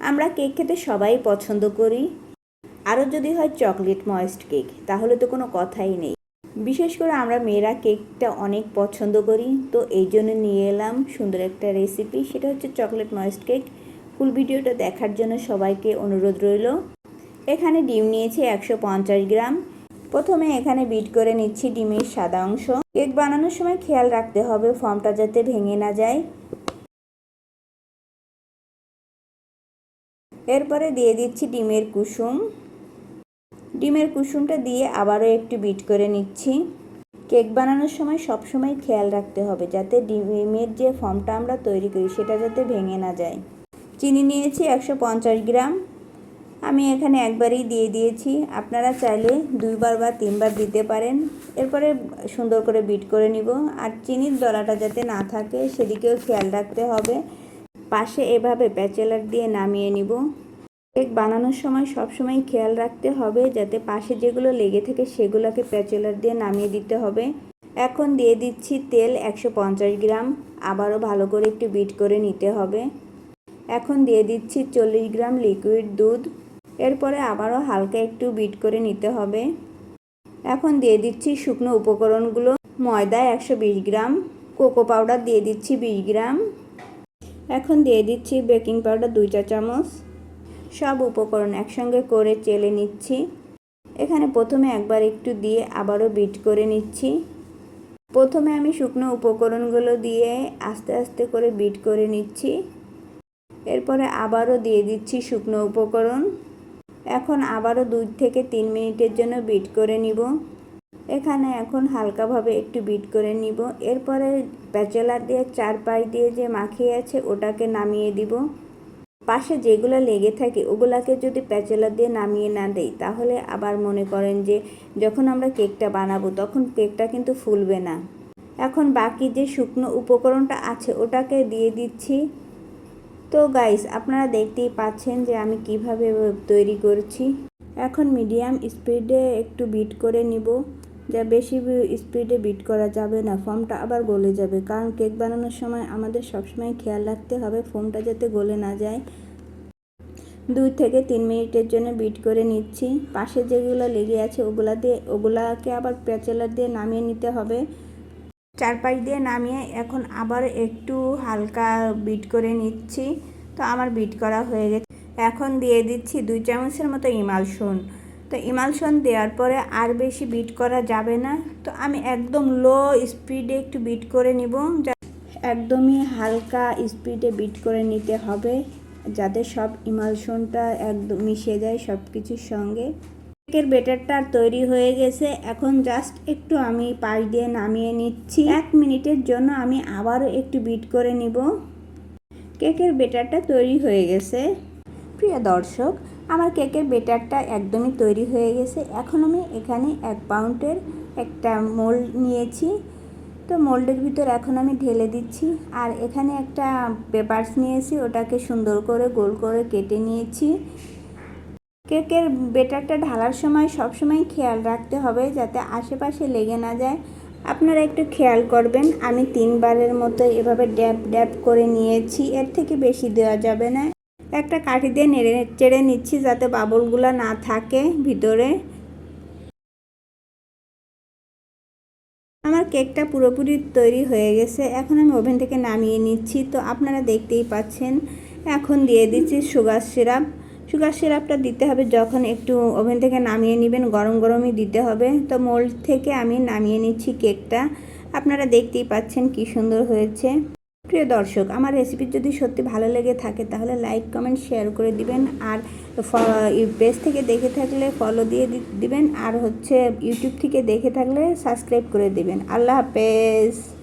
আমরা কেক খেতে সবাই পছন্দ করি। আরও যদি হয় চকলেট ময়েস্ট কেক, তাহলে তো কোনো কথাই নেই। বিশেষ করে আমরা মেয়েরা কেকটা অনেক পছন্দ করি, তো এই জন্য নিয়ে এলাম সুন্দর একটা রেসিপি। সেটা হচ্ছে চকলেট ময়েস্ট কেক। ফুল ভিডিওটা দেখার জন্য সবাইকে অনুরোধ রইল। এখানে ডিম নিয়েছি একশো গ্রাম। প্রথমে এখানে বিট করে নিচ্ছি ডিমের সাদা অংশ। কেক বানানোর সময় খেয়াল রাখতে হবে ফর্মটা যাতে ভেঙে না যায়। এরপরে দিয়ে দিচ্ছি ডিমের কুসুম। ডিমের কুসুমটা দিয়ে আবারও একটু বিট করে নিচ্ছি। কেক বানানোর সময় সবসময় খেয়াল রাখতে হবে যাতে ডিমের যে ফর্মটা আমরা তৈরি করি সেটা যাতে ভেঙে না যায়। চিনি নিয়েছি একশো পঞ্চাশ গ্রাম। আমি এখানে একবারই দিয়ে দিয়েছি। আপনারা চাইলে দুইবার বা তিনবার দিতে পারেন। এরপরে সুন্দর করে বিট করে নিব। আর চিনির দলাটা যাতে না থাকে সেদিকেও খেয়াল রাখতে হবে। পাশে এভাবে প্যাচেলার দিয়ে নামিয়ে নিব। কেক বানানোর সময় সবসময় খেয়াল রাখতে হবে যাতে পাশে যেগুলো লেগে থাকে সেগুলোকে প্যাচেলার দিয়ে নামিয়ে দিতে হবে। এখন দিয়ে দিচ্ছি তেল একশো পঞ্চাশ গ্রাম, আবারও ভালো করে একটু বিট করে নিতে হবে। এখন দিয়ে দিচ্ছি চল্লিশ গ্রাম লিকুইড দুধ, এরপরে আবারও হালকা একটু বিট করে নিতে হবে। এখন দিয়ে দিচ্ছি শুকনো উপকরণগুলো, ময়দা একশো বিশ গ্রাম, কোকো পাউডার দিয়ে দিচ্ছি বিশ গ্রাম। এখন দিয়ে দিচ্ছি বেকিং পাউডার দুই চা চামচ। সব উপকরণ একসঙ্গে করে চেলে নিচ্ছি। এখানে প্রথমে একবার একটু দিয়ে আবারও বিট করে নিচ্ছি। প্রথমে আমি শুকনো উপকরণগুলো দিয়ে আস্তে আস্তে করে বিট করে নিচ্ছি। এরপরে আবারও দিয়ে দিচ্ছি শুকনো উপকরণ। এখন আবারও দুই থেকে তিন মিনিটের জন্য বিট করে নিব। এখানে এখন হালকাভাবে একটু বিট করে নিব। এরপরে ব্যাচেলার দিয়ে চার পাশ দিয়ে যে মাখিয়ে আছে, ওটাকে নামিয়ে দিব। পাশে যেগুলো লেগে থাকে, ওগুলাকে যদি প্যাচেলার দিয়ে নামিয়ে না দেই, তাহলে আবার মনে করেন যে যখন আমরা কেকটা বানাবো, তখন কেকটা কিন্তু ফুলবে না। এখন বাকি যে শুকনো উপকরণটা আছে, ওটাকে দিয়ে দিচ্ছি। তো গাইস, আপনারা দেখতেই পাচ্ছেন যে আমি কীভাবে তৈরি করছি। এখন মিডিয়াম স্পিডে একটু বিট করে নিব। যা বেশি স্পিডে বিট করা যাবে না, ফর্মটা আবার গলে যাবে। কারণ কেক বানানোর সময় আমাদের সবসময় খেয়াল রাখতে হবে ফোমটা যাতে গলে না যায়। দুই থেকে তিন মিনিটের জন্য বিট করে নিচ্ছি। পাশে যেগুলো লেগে আছে ওগুলা দিয়ে, ওগুলাকে আবার প্যাচেলার দিয়ে নামিয়ে নিতে হবে। চারপাশ দিয়ে নামিয়ে এখন আবার একটু হালকা বিট করে নিচ্ছি। তো আমার বিট করা হয়ে গেছে। এখন দিয়ে দিচ্ছি দুই চামচের মতো ইমালশন তো ইমালশন দেওয়ার পরে আর বেশি বিট করা যাবে না। তো আমি একদম লো স্পিডে একটু বিট করে নিব। একদমই হালকা স্পিডে বিট করে নিতে হবে, যাতে সব ইমালশনটা একদম মিশে যায় সব কিছুর সঙ্গে। কেকের বেটারটা তৈরি হয়ে গেছে। এখন জাস্ট একটু আমি পাশ দিয়ে নামিয়ে নিচ্ছি। এক মিনিটের জন্য আমি আবারও একটু বিট করে নিব। কেকের বেটারটা তৈরি হয়ে গেছে। প্রিয় দর্শক আমার কেকের বেটারটা একদমই তৈরি হয়ে গেছে। এখন আমি এখানে এক পাউন্ডের একটা মোল্ড নিয়েছি। তো মোল্ডের ভিতর এখন আমি ঢেলে দিচ্ছি। আর এখানে একটা পেপারস নিয়েছি, ওটাকে সুন্দর করে গোল করে কেটে নিয়েছি। কেকের বেটারটা ঢালার সময় সবসময় খেয়াল রাখতে হবে যাতে আশেপাশে লেগে না যায়। আপনারা একটু খেয়াল করবেন, আমি তিনবারের মতো এভাবে ড্যাপ ড্যাপ করে নিয়েছি, এর থেকে বেশি দেওয়া যাবে না। একটা কাঠি দিয়ে নেড়ে চেড়ে নিচ্ছি যাতে বাবলগুলো না থাকে ভিতরে। আমার কেকটা পুরোপুরি তৈরি হয়ে গেছে। এখন আমি ওভেন থেকে নামিয়ে নিচ্ছি। তো আপনারা দেখতেই পাচ্ছেন, এখন দিয়ে দিচ্ছি সুগার সিরাপ। সুগার সিরাপটা দিতে হবে যখন একটু ওভেন থেকে নামিয়ে নেবেন, গরম গরমই দিতে হবে। তো মোল্ড থেকে আমি নামিয়ে নিচ্ছি কেকটা। আপনারা দেখতেই পাচ্ছেন কি সুন্দর হয়েছে। প্রিয় দর্শক, আমার রেসিপি যদি সত্যি ভালো লেগে থাকে, তাহলে লাইক কমেন্ট শেয়ার করে দিবেন। আর পেজ থেকে দেখে থাকলে ফলো দিয়ে দিবেন। আর হচ্ছে ইউটিউব থেকে দেখে থাকলে সাবস্ক্রাইব করে দিবেন। আল্লাহ হাফেজ।